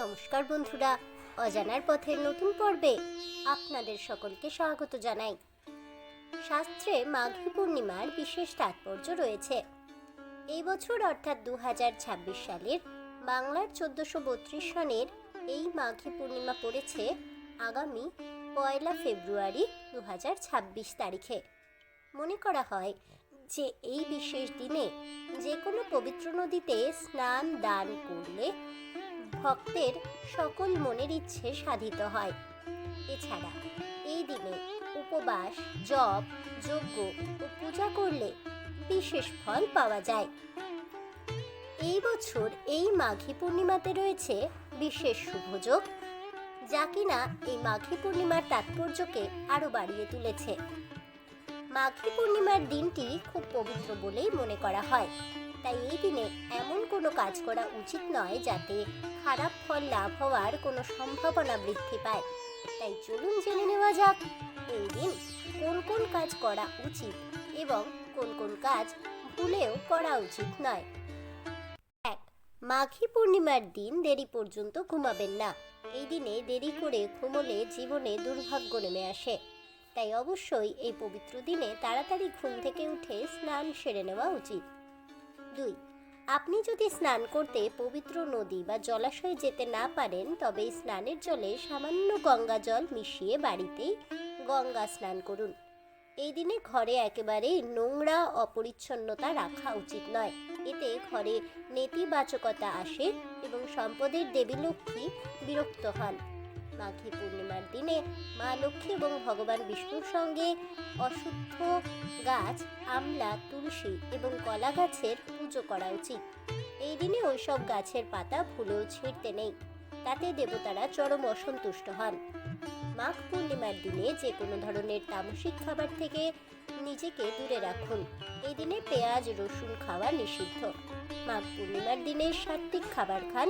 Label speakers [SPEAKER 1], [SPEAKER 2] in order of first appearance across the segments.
[SPEAKER 1] নমস্কার বন্ধুরা, অজানার পথের নতুন পর্বে আপনাদের সকলকে স্বাগত জানাই। শাস্ত্রে মাঘী পূর্ণিমার বিশেষ তাৎপর্য রয়েছে। এই বছর অর্থাৎ দু হাজার ছাব্বিশ সালের বাংলার চোদ্দশো বত্রিশ সনের এই মাঘী পূর্ণিমা পড়েছে আগামী পয়লা ফেব্রুয়ারি দু হাজার ছাব্বিশ তারিখে। মনে করা হয় যে এই বিশেষ দিনে যে কোনো পবিত্র নদীতে স্নান দান করলে ভক্তের সকল মনের ইচ্ছে সাধিত হয়। এছাড়া এই দিনে উপবাস, জপ, যজ্ঞ ও পূজা করলে বিশেষ ফল পাওয়া যায়। এই বছর এই মাঘী পূর্ণিমাতে রয়েছে বিশেষ শুভযোগ যা কিনা এই মাঘী পূর্ণিমার তাৎপর্যকে আরও বাড়িয়ে তুলেছে। মাঘী পূর্ণিমার দিনটি খুব পবিত্র বলেই মনে করা হয়। তাই এই দিনে এমন কোনো কাজ করা উচিত নয় যাতে খারাপ ফল লাভ হওয়ার কোনো সম্ভাবনা বৃদ্ধি পায়। তাই চলুন জেনে নেওয়া যাক, এই দিন কোন কোন কাজ করা উচিত এবং কোন কোন কাজ ভুলেও করা উচিত নয়। এক, মাঘী পূর্ণিমার দিন দেরি পর্যন্ত ঘুমাবেন না। এই দিনে দেরি করে ঘুমোলে জীবনে দুর্ভাগ্য নেমে আসে। তাই অবশ্যই এই পবিত্র দিনে তাড়াতাড়ি ঘুম থেকে উঠে স্নান সেরে নেওয়া উচিত। দুই, আপনি যদি স্নান করতে পবিত্র নদী বা জলাশয়ে যেতে না পারেন, তবে স্নানের জলে সামান্য গঙ্গা জল মিশিয়ে বাড়িতেই গঙ্গা স্নান করুন। এই দিনে ঘরে একেবারে নোংরা অপরিচ্ছন্নতা রাখা উচিত নয়। এতে ঘরে নেতিবাচকতা আসে এবং সম্পদের দেবী লক্ষ্মী বিরক্ত হন। মাঘী পূর্ণিমার দিনে মা লক্ষ্মী এবং ভগবান বিষ্ণুর সঙ্গে অশুদ্ধ গাছ, আমলা, তুলসী এবং কলা গাছের পুজো করা উচিত। এই দিনে ওইসব গাছের পাতা ভুলেও ছিঁড়তে নেই, তাতে দেবতারা চরম অসন্তুষ্ট হন। মাঘ পূর্ণিমার দিনে যে কোনো ধরনের তামসিক খাবার থেকে নিজেকে দূরে রাখুন। এই দিনে পেঁয়াজ, রসুন খাওয়া নিষিদ্ধ। মাঘ পূর্ণিমার দিনে সাত্বিক খাবার খান,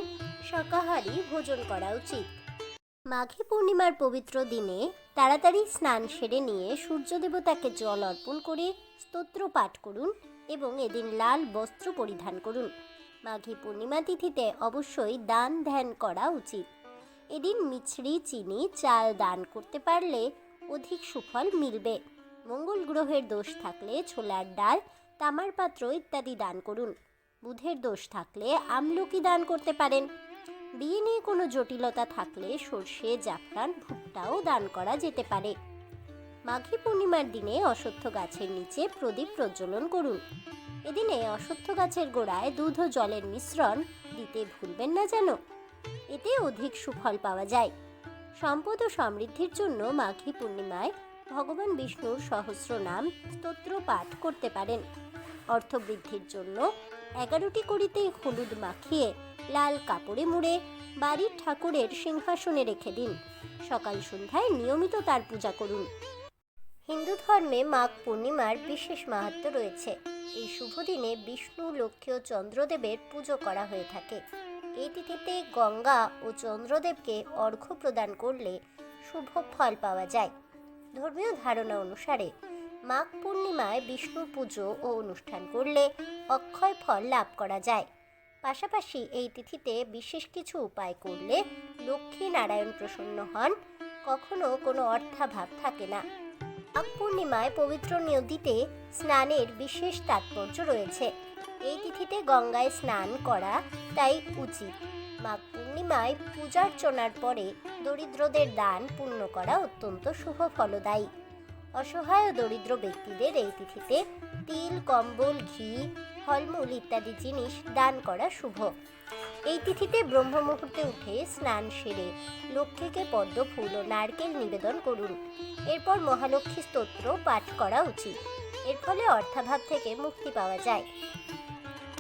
[SPEAKER 1] শাকাহারি ভোজন করা উচিত। মাঘী পূর্ণিমার পবিত্র দিনে তাড়াতাড়ি স্নান সেরে নিয়ে সূর্য দেবতাকে জল অর্পণ করে স্তোত্র পাঠ করুন এবং এদিন লাল বস্ত্র পরিধান করুন। মাঘী পূর্ণিমা তিথিতে অবশ্যই দান ধ্যান করা উচিত। এদিন মিছরি, চিনি, চাল দান করতে পারলে অধিক সুফল মিলবে। মঙ্গল গ্রহের দোষ থাকলে ছোলার ডাল, তামার পাত্র ইত্যাদি দান করুন। বুধের দোষ থাকলে আমলকি দান করতে পারেন। বিয়ে নিয়ে কোনো জটিলতা থাকলে সর্ষে, জাফরান, ভুট্টাও দান করা যেতে পারে। মাঘী পূর্ণিমার দিনে অশ্বত্থ গাছের নিচে প্রদীপ প্রজ্বলন করুন। এদিনে অশ্বত্থ গাছের গোড়ায় দুধ ও জলের মিশ্রণ দিতে ভুলবেন না যেন। এতে অধিক সুফল পাওয়া যায়। সম্পদ ও সমৃদ্ধির জন্য মাঘী পূর্ণিমায় ভগবান বিষ্ণুর সহস্র নাম স্তোত্র পাঠ করতে পারেন। অর্থবৃদ্ধির জন্য এগারোটি কড়িতে হলুদ মাখিয়ে লাল কাপড়ে মুড়ে বাড়ির ঠাকুরের সিংহাসনে রেখে দিন। সকাল সন্ধ্যায় নিয়মিত তার পূজা করুন। হিন্দু ধর্মে মাঘ পূর্ণিমার বিশেষ মাহাত্ম রয়েছে। এই শুভ দিনে বিষ্ণু, লক্ষ্মী ও চন্দ্রদেবের পুজো করা হয়ে থাকে। এই তিথিতে গঙ্গা ও চন্দ্রদেবকে অর্ঘ্য প্রদান করলে শুভ ফল পাওয়া যায়। ধর্মীয় ধারণা অনুসারে মাঘ পূর্ণিমায় বিষ্ণু পুজো ও অনুষ্ঠান করলে অক্ষয় ফল লাভ করা যায়। পাশাপাশি এই তিথিতে বিশেষ কিছু উপায় করলে লক্ষ্মী নারায়ণ প্রসন্ন হন, কখনো কোনো অর্থাভাব থাকে না। মাঘ পূর্ণিমায় পবিত্র নদীতে স্নানের বিশেষ তাৎপর্য রয়েছে। এই তিথিতে গঙ্গায় স্নান করা তাই উচিত। মাঘ পূর্ণিমায় পূজার্চনার পরে দরিদ্রদের দান পূর্ণ করা অত্যন্ত শুভ ফলদায়ী। অসহায় দরিদ্র ব্যক্তিদের এই তিথিতে তিল, কম্বল, ঘি ফলমূল ইত্যাদি জিনিস দান করা শুভ। এই তিথিতে ব্রহ্ম মুহূর্তে উঠে স্নান সেরে লক্ষ্মীকে পদ্ম ফুল ও নারকেল নিবেদন করুন। এরপর মহালক্ষ্মী স্তোত্র পাঠ করা উচিত। এর ফলে অর্থাভাব থেকে মুক্তি পাওয়া যায়।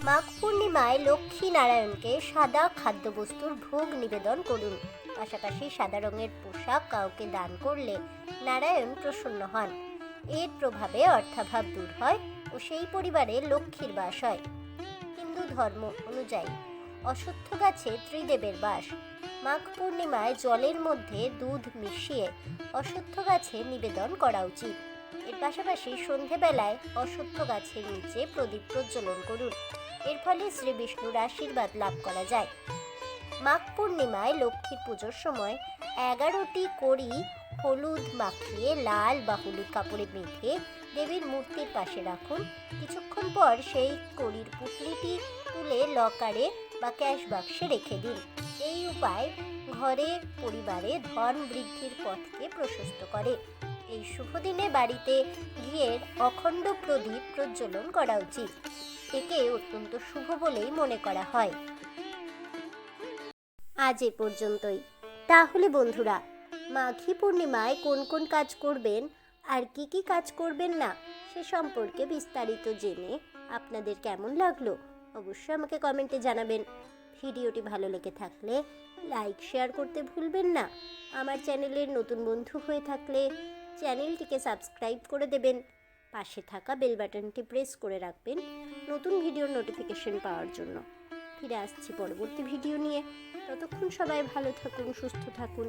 [SPEAKER 1] মাঘ পূর্ণিমায় লক্ষ্মী নারায়ণকে সাদা খাদ্যবস্তুর ভোগ নিবেদন করুন। পাশাপাশি সাদা রঙের পোশাক কাউকে দান করলে নারায়ণ প্রসন্ন হন। এর প্রভাবে অর্থাভাব দূর হয় ও সেই পরিবারে লক্ষ্মীর বাস হয়। হিন্দু ধর্ম অনুযায়ী অশ্বত্থ গাছে ত্রিদেবের বাস। মাঘ পূর্ণিমায় জলের মধ্যে দুধ মিশিয়ে অশ্বত্থ গাছে নিবেদন করা উচিত। এর পাশাপাশি সন্ধেবেলায় অশ্বত্থ গাছের নিচে প্রদীপ প্রজ্বলন করুন। এর ফলে শ্রী বিষ্ণুর আশীর্বাদ লাভ করা যায়। মাঘ পূর্ণিমায় লক্ষ্মীর পুজোর সময় এগারোটি কড়ি হলুদ মাখিয়ে, লাল বা হলুদ কাপড়ে বেঁধে দেবীর মূর্তির পাশে রাখুন। কিছুক্ষণ পর সেই কড়ির পুটলিটি তুলে লকারে বা ক্যাশ বাক্সে রেখে দিন। এই উপায় ঘরে পরিবারে ধন বৃদ্ধির পথকে প্রশস্ত করে। এই শুভ দিনে বাড়িতে ঘিয়ের অখণ্ড প্রদীপ প্রজ্বলন করা উচিত। একে অত্যন্ত শুভ বলেই মনে করা হয়। আজ এ পর্যন্তই। তাহলে বন্ধুরা মাঘী পূর্ণিমায় কোন কোন কাজ করবেন আর কি কি কাজ করবেন না, সে সম্পর্কে বিস্তারিত জেনে আপনাদের কেমন লাগল অবশ্যই আমাকে কমেন্টে জানাবেন। ভিডিওটি ভালো লেগে থাকলে লাইক, শেয়ার করতে ভুলবেন না। আমার চ্যানেলের নতুন বন্ধু হয়ে থাকলে চ্যানেলটিকে সাবস্ক্রাইব করে দেবেন। পাশে থাকা বেল বাটনটি প্রেস করে রাখবেন নতুন ভিডিওর নোটিফিকেশন পাওয়ার জন্য। ফিরে আসছি পরবর্তী ভিডিও নিয়ে। ততক্ষণ সবাই ভালো থাকুন, সুস্থ থাকুন।